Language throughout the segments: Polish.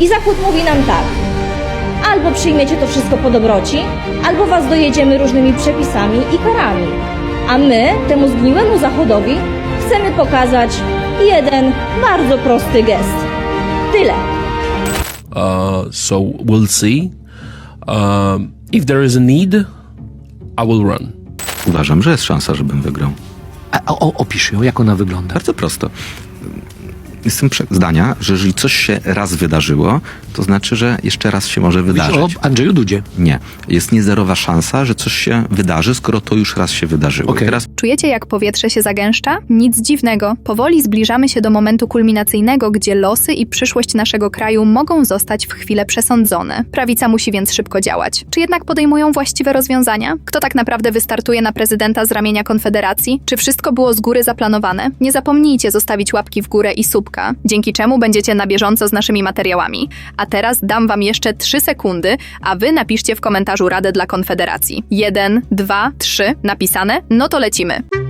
I Zachód mówi nam tak. Albo przyjmiecie to wszystko po dobroci, albo was dojedziemy różnymi przepisami i karami. A my temu zgniłemu Zachodowi chcemy pokazać jeden bardzo prosty gest. Tyle. Uh, so we'll see. Um, if there is a need, I will run. Uważam, że jest szansa, żebym wygrał. A, o, opisz ją, jak ona wygląda. Bardzo prosto. Jestem zdania, że jeżeli coś się raz wydarzyło, to znaczy, że jeszcze raz się może Mówisz wydarzyć. o Andrzeju Dudzie. Nie. Jest niezerowa szansa, że coś się wydarzy, skoro to już raz się wydarzyło. Okej. I teraz Czujecie, jak powietrze się zagęszcza? Nic dziwnego. Powoli zbliżamy się do momentu kulminacyjnego, gdzie losy i przyszłość naszego kraju mogą zostać w chwilę przesądzone. Prawica musi więc szybko działać. Czy jednak podejmują właściwe rozwiązania? Kto tak naprawdę wystartuje na prezydenta z ramienia Konfederacji? Czy wszystko było z góry zaplanowane? Nie zapomnijcie zostawić łapki w górę i subka, dzięki czemu będziecie na bieżąco z naszymi materiałami. A teraz dam wam jeszcze 3 sekundy, a wy napiszcie w komentarzu radę dla Konfederacji. 1, 2, 3. Napisane? No to lecimy.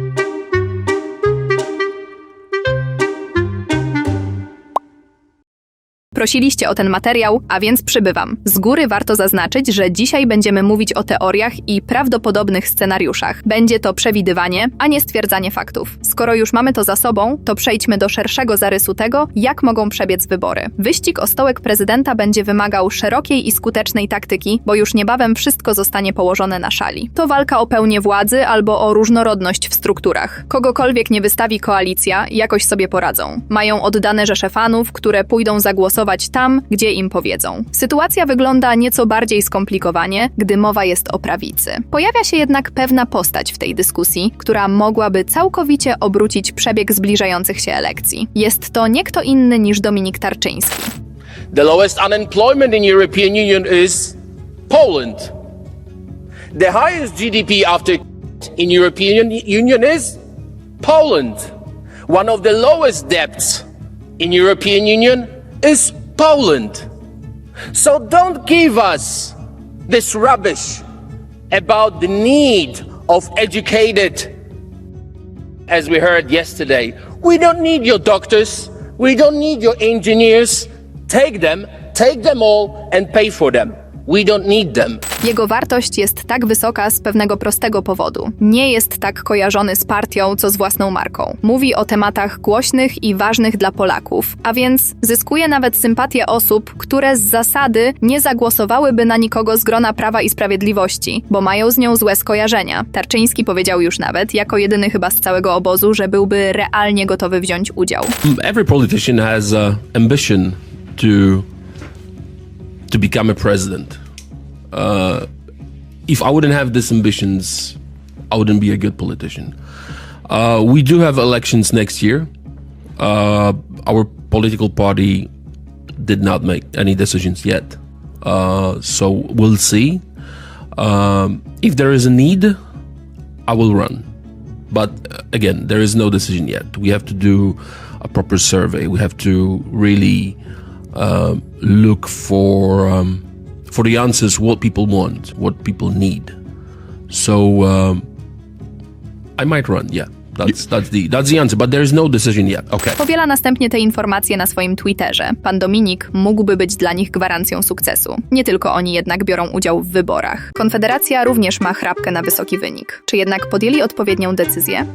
Prosiliście o ten materiał, a więc przybywam. Z góry warto zaznaczyć, że dzisiaj będziemy mówić o teoriach i prawdopodobnych scenariuszach. Będzie to przewidywanie, a nie stwierdzanie faktów. Skoro już mamy to za sobą, to przejdźmy do szerszego zarysu tego, jak mogą przebiec wybory. Wyścig o stołek prezydenta będzie wymagał szerokiej i skutecznej taktyki, bo już niebawem wszystko zostanie położone na szali. To walka o pełnię władzy albo o różnorodność w strukturach. Kogokolwiek nie wystawi koalicja, jakoś sobie poradzą. Mają oddane rzesze fanów, które pójdą zagłosować tam, gdzie im powiedzą. Sytuacja wygląda nieco bardziej skomplikowanie, gdy mowa jest o prawicy. Pojawia się jednak pewna postać w tej dyskusji, która mogłaby całkowicie obrócić przebieg zbliżających się elekcji. Jest to nie kto inny niż Dominik Tarczyński. The lowest unemployment in European Union is Poland. The highest GDP after in European Union is Poland. One of the lowest debts in European Union is Poland. So don't give us this rubbish about the need of educated as we heard yesterday. We don't need your doctors. We don't need your engineers. Take them, take them all, and pay for them. We don't need them. Jego wartość jest tak wysoka z pewnego prostego powodu. Nie jest tak kojarzony z partią, co z własną marką. Mówi o tematach głośnych i ważnych dla Polaków, a więc zyskuje nawet sympatię osób, które z zasady nie zagłosowałyby na nikogo z grona Prawa i Sprawiedliwości, bo mają z nią złe skojarzenia. Tarczyński powiedział już nawet, jako jedyny chyba z całego obozu, że byłby realnie gotowy wziąć udział. Every politician has uh, ambition to to become a president. Uh, if I wouldn't have these ambitions, I wouldn't be a good politician. Uh, we do have elections next year. Uh, our political party did not make any decisions yet, uh, so we'll see. Um, if there is a need, I will run. But uh, again, there is no decision yet. We have to do a proper survey. We have to really um, look for um, for the answers. What people want, what people need. So um, I might run. Yeah, that's that's the that's the answer. But there is no decision yet. Okay. Powiela następnie te informacje na swoim Twitterze. Pan Dominik mógłby być dla nich gwarancją sukcesu. Nie tylko oni jednak biorą udział w wyborach. Konfederacja również ma chrapkę na wysoki wynik. Czy jednak podjęli odpowiednią decyzję?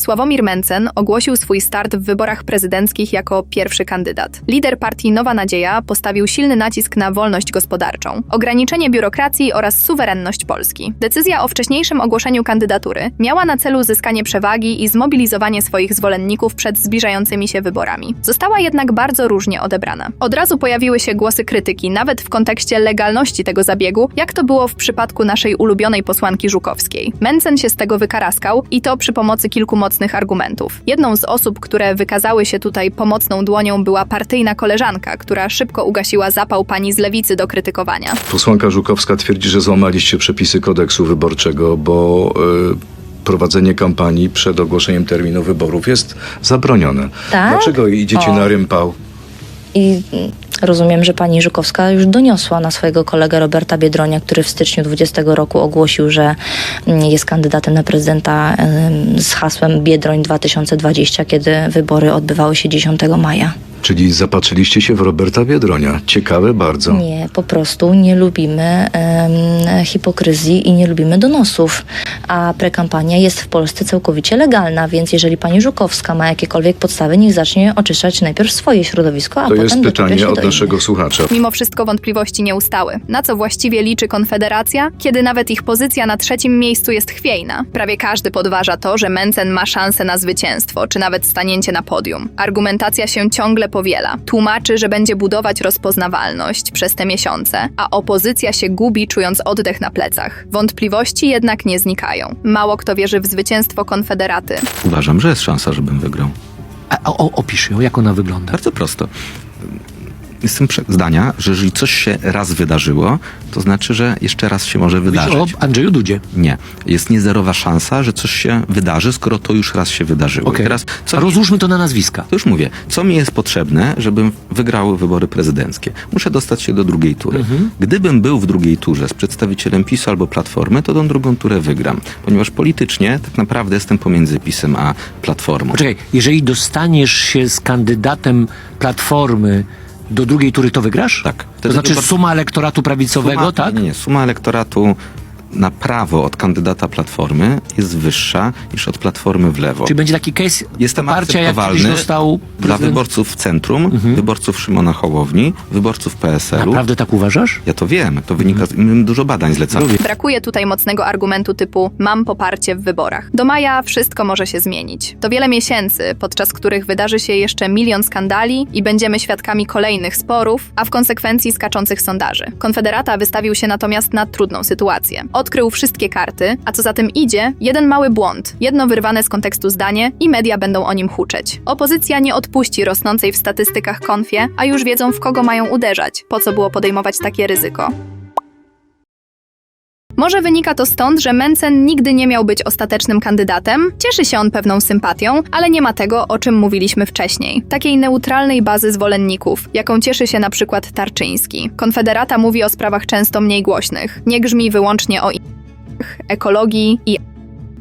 Sławomir Mencen ogłosił swój start w wyborach prezydenckich jako pierwszy kandydat. Lider partii Nowa Nadzieja postawił silny nacisk na wolność gospodarczą, ograniczenie biurokracji oraz suwerenność Polski. Decyzja o wcześniejszym ogłoszeniu kandydatury miała na celu zyskanie przewagi i zmobilizowanie swoich zwolenników przed zbliżającymi się wyborami. Została jednak bardzo różnie odebrana. Od razu pojawiły się głosy krytyki, nawet w kontekście legalności tego zabiegu, jak to było w przypadku naszej ulubionej posłanki Żukowskiej. Mencen się z tego wykaraskał i to przy pomocy kilku mocnych argumentów. Jedną z osób, które wykazały się tutaj pomocną dłonią była partyjna koleżanka, która szybko ugasiła zapał pani z lewicy do krytykowania. Posłanka Żukowska twierdzi, że złamaliście przepisy kodeksu wyborczego, bo y, prowadzenie kampanii przed ogłoszeniem terminu wyborów jest zabronione. Tak? Dlaczego idziecie O. na rympał? I rozumiem, że pani Żukowska już doniosła na swojego kolegę Roberta Biedronia, który w styczniu 20 roku ogłosił, że mm, jest kandydatem na prezydenta z hasłem Biedroń 2020, kiedy wybory odbywały się 10 maja. Czyli zapatrzyliście się w Roberta Biedronia. Ciekawe bardzo. Nie, po prostu nie lubimy em, hipokryzji i nie lubimy donosów. A prekampania jest w Polsce całkowicie legalna, więc jeżeli pani Żukowska ma jakiekolwiek podstawy, niech zacznie oczyszczać najpierw swoje środowisko, a To potem jest doczepiać pytanie się od do naszego słuchacza. Mimo wszystko wątpliwości nie ustały. Na co właściwie liczy Konfederacja, kiedy nawet ich pozycja na trzecim miejscu jest chwiejna? Prawie każdy podważa to, że Mencen ma szansę na zwycięstwo, czy nawet stanięcie na podium. Argumentacja się ciągle powiela. Tłumaczy, że będzie budować rozpoznawalność przez te miesiące, a opozycja się gubi, czując oddech na plecach. Wątpliwości jednak nie znikają. Mało kto wierzy w zwycięstwo Konfederaty. Uważam, że jest szansa, żebym wygrał. A, o, opisz ją, jak ona wygląda. Bardzo prosto. Jestem zdania, że jeżeli coś się raz wydarzyło, to znaczy, że jeszcze raz się może Mówisz wydarzyć. o Andrzeju Dudzie. Nie. Jest niezerowa szansa, że coś się wydarzy, skoro to już raz się wydarzyło. I Teraz, co A Rozłóżmy to na nazwiska. To już mówię. Co mi jest potrzebne, żebym wygrał wybory prezydenckie? Muszę dostać się do drugiej tury. Mhm. Gdybym był w drugiej turze z przedstawicielem PiSu albo Platformy, to tą drugą turę wygram. Ponieważ politycznie tak naprawdę jestem pomiędzy PiSem a Platformą. Poczekaj, jeżeli dostaniesz się z kandydatem Platformy do drugiej tury, to wygrasz? Tak. To Wtedy znaczy wybor- suma elektoratu prawicowego, suma, tak? Nie, nie, suma elektoratu na prawo od kandydata Platformy jest wyższa niż od Platformy w lewo. Czy będzie taki case Jestem poparcia, jak kiedyś akceptowalny dostał dla prezydent? wyborców w centrum, wyborców Szymona Hołowni, wyborców PSL-u. Naprawdę tak uważasz? Ja to wiem, to wynika, z, my dużo badań zlecamy. Brakuje tutaj mocnego argumentu typu mam poparcie w wyborach. Do maja wszystko może się zmienić. To wiele miesięcy, podczas których wydarzy się jeszcze milion skandali i będziemy świadkami kolejnych sporów, a w konsekwencji skaczących sondaży. Konfederata wystawił się natomiast na trudną sytuację. Odkrył wszystkie karty, a co za tym idzie, jeden mały błąd, jedno wyrwane z kontekstu zdanie i media będą o nim huczeć. Opozycja nie odpuści rosnącej w statystykach konfie, a już wiedzą w kogo mają uderzać. Po co było podejmować takie ryzyko? Może wynika to stąd, że Mencen nigdy nie miał być ostatecznym kandydatem, cieszy się on pewną sympatią, ale nie ma tego, o czym mówiliśmy wcześniej. Takiej neutralnej bazy zwolenników, jaką cieszy się na przykład Tarczyński. Konfederata mówi o sprawach często mniej głośnych, nie grzmi wyłącznie o ekologii i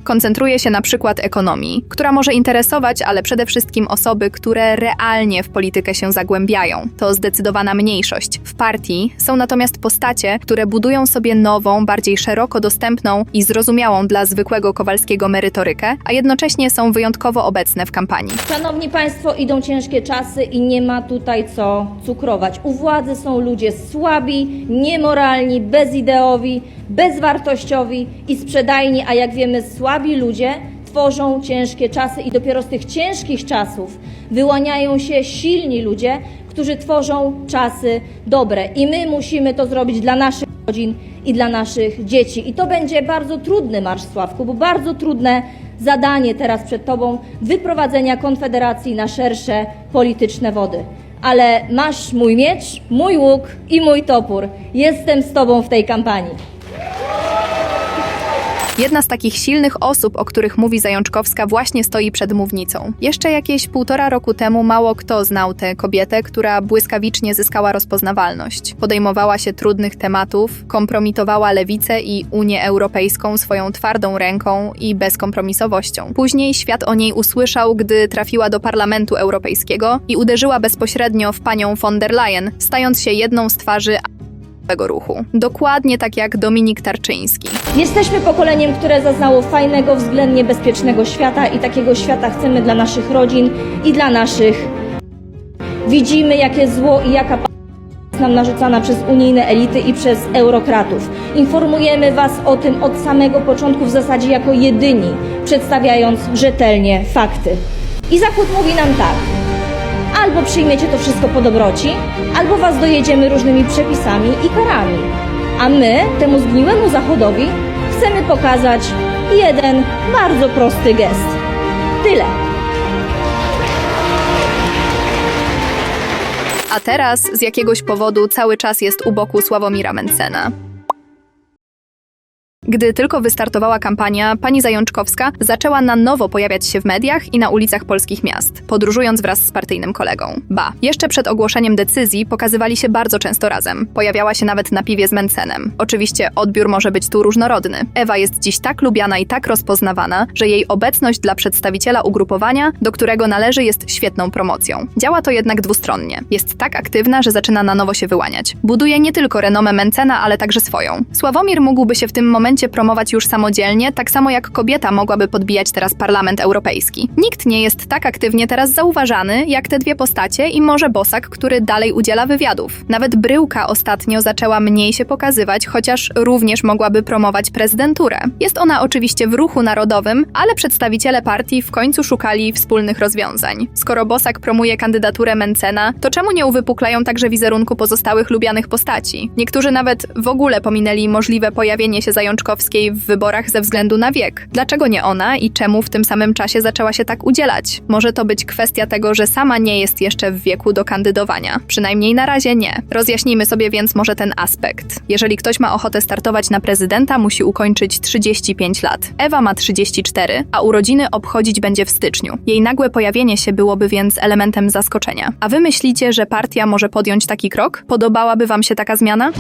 koncentruje się na przykład ekonomii, która może interesować, ale przede wszystkim osoby, które realnie w politykę się zagłębiają. To zdecydowana mniejszość. W partii są natomiast postacie, które budują sobie nową, bardziej szeroko dostępną i zrozumiałą dla zwykłego Kowalskiego merytorykę, a jednocześnie są wyjątkowo obecne w kampanii. Szanowni Państwo, idą ciężkie czasy i nie ma tutaj co cukrować. U władzy są ludzie słabi, niemoralni, bezideowi, bezwartościowi i sprzedajni, a jak wiemy, słabi ludzie tworzą ciężkie czasy i dopiero z tych ciężkich czasów wyłaniają się silni ludzie, którzy tworzą czasy dobre. I my musimy to zrobić dla naszych rodzin i dla naszych dzieci. I to będzie bardzo trudny marsz, Sławku, bo bardzo trudne zadanie teraz przed Tobą wyprowadzenia Konfederacji na szersze polityczne wody. Ale masz mój miecz, mój łuk i mój topór. Jestem z Tobą w tej kampanii. Jedna z takich silnych osób, o których mówi Zajączkowska, właśnie stoi przed mównicą. Jeszcze jakieś półtora roku temu mało kto znał tę kobietę, która błyskawicznie zyskała rozpoznawalność. Podejmowała się trudnych tematów, kompromitowała lewicę i Unię Europejską swoją twardą ręką i bezkompromisowością. Później świat o niej usłyszał, gdy trafiła do Parlamentu Europejskiego i uderzyła bezpośrednio w panią von der Leyen, stając się jedną z twarzy tego ruchu. Dokładnie tak jak Dominik Tarczyński. Jesteśmy pokoleniem, które zaznało fajnego, względnie bezpiecznego świata i takiego świata chcemy dla naszych rodzin i dla naszych. Widzimy, jakie zło i jaka jest nam narzucana przez unijne elity i przez eurokratów. Informujemy Was o tym od samego początku w zasadzie jako jedyni, przedstawiając rzetelnie fakty. I Zachód mówi nam tak. Albo przyjmiecie to wszystko po dobroci, albo was dojedziemy różnymi przepisami i karami. A my temu zgniłemu Zachodowi chcemy pokazać jeden bardzo prosty gest. Tyle. A teraz z jakiegoś powodu cały czas jest u boku Sławomira Mencena. Gdy tylko wystartowała kampania, pani Zajączkowska zaczęła na nowo pojawiać się w mediach i na ulicach polskich miast, podróżując wraz z partyjnym kolegą. Ba, jeszcze przed ogłoszeniem decyzji pokazywali się bardzo często razem. Pojawiała się nawet na piwie z Mencenem. Oczywiście odbiór może być tu różnorodny. Ewa jest dziś tak lubiana i tak rozpoznawana, że jej obecność dla przedstawiciela ugrupowania, do którego należy, jest świetną promocją. Działa to jednak dwustronnie. Jest tak aktywna, że zaczyna na nowo się wyłaniać. Buduje nie tylko renomę Mencena, ale także swoją. Sławomir mógłby się w tym momencie promować już samodzielnie, tak samo jak kobieta mogłaby podbijać teraz Parlament Europejski. Nikt nie jest tak aktywnie teraz zauważany, jak te dwie postacie i może Bosak, który dalej udziela wywiadów. Nawet Bryłka ostatnio zaczęła mniej się pokazywać, chociaż również mogłaby promować prezydenturę. Jest ona oczywiście w ruchu narodowym, ale przedstawiciele partii w końcu szukali wspólnych rozwiązań. Skoro Bosak promuje kandydaturę Mencena, to czemu nie uwypuklają także wizerunku pozostałych lubianych postaci? Niektórzy nawet w ogóle pominęli możliwe pojawienie się W wyborach ze względu na wiek. Dlaczego nie ona i czemu w tym samym czasie zaczęła się tak udzielać? Może to być kwestia tego, że sama nie jest jeszcze w wieku do kandydowania. Przynajmniej na razie nie. Rozjaśnijmy sobie więc może ten aspekt. Jeżeli ktoś ma ochotę startować na prezydenta, musi ukończyć 35 lat. Ewa ma 34, a urodziny obchodzić będzie w styczniu. Jej nagłe pojawienie się byłoby więc elementem zaskoczenia. A wy myślicie, że partia może podjąć taki krok? Podobałaby wam się taka zmiana?